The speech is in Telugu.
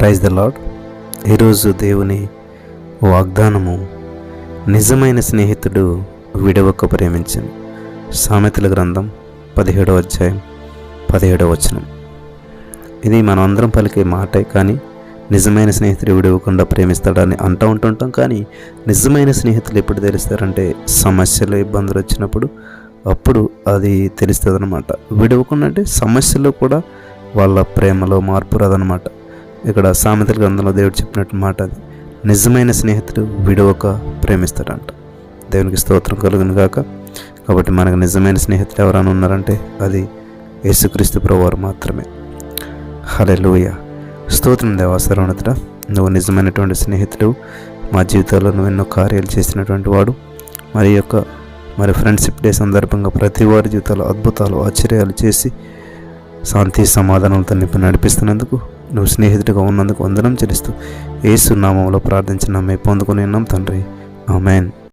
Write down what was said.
ప్రైజ్ ద లాడ్ ఈరోజు దేవుని వాగ్దానము నిజమైన స్నేహితుడు విడవక ప్రేమించను. సామెతల గ్రంథం పదిహేడవ అధ్యాయం పదిహేడవ వచనం. ఇది మనం అందరం పలికే మాటే కానీ నిజమైన స్నేహితుడు విడవకుండా ప్రేమిస్తాడని అంటూ ఉంటుంటాం కానీ నిజమైన స్నేహితులు ఎప్పుడు తెలుస్తారంటే సమస్యలు ఇబ్బందులు వచ్చినప్పుడు అప్పుడు అది తెలుస్తుంది అనమాట విడవకుండా అంటే సమస్యలు కూడా వాళ్ళ ప్రేమలో మార్పు రాదనమాట ఇక్కడ సామెతల గ్రంథంలో దేవుడు చెప్పినట్టు మాట అది. నిజమైన స్నేహితుడు విడవక ప్రేమిస్తాడంట. దేవునికి స్తోత్రం కలుగును గాక. కాబట్టి మనకు నిజమైన స్నేహితులు ఎవరైనా ఉన్నారంటే అది యేసుక్రీస్తు ప్రభువారు మాత్రమే. హలెలూయ స్తోత్రం దేవా నువ్వు నిజమైనటువంటి స్నేహితుడు మా జీవితాల్లో నువ్వు ఎన్నో కార్యాలు చేసినటువంటి వాడు. మరి యొక్క మరి ఫ్రెండ్షిప్ డే సందర్భంగా ప్రతి వారి జీవితాల్లో అద్భుతాలు ఆశ్చర్యాలు చేసి శాంతి సమాధానాలతో నింపి నడిపిస్తున్నందుకు నువ్వు స్నేహితుడిగా ఉన్నందుకు వందనం చెల్లిస్తూ ఏసు నామంలో ప్రార్థించిన మే పొందుకుని ఉన్నాం తండ్రి. ఆమెన్.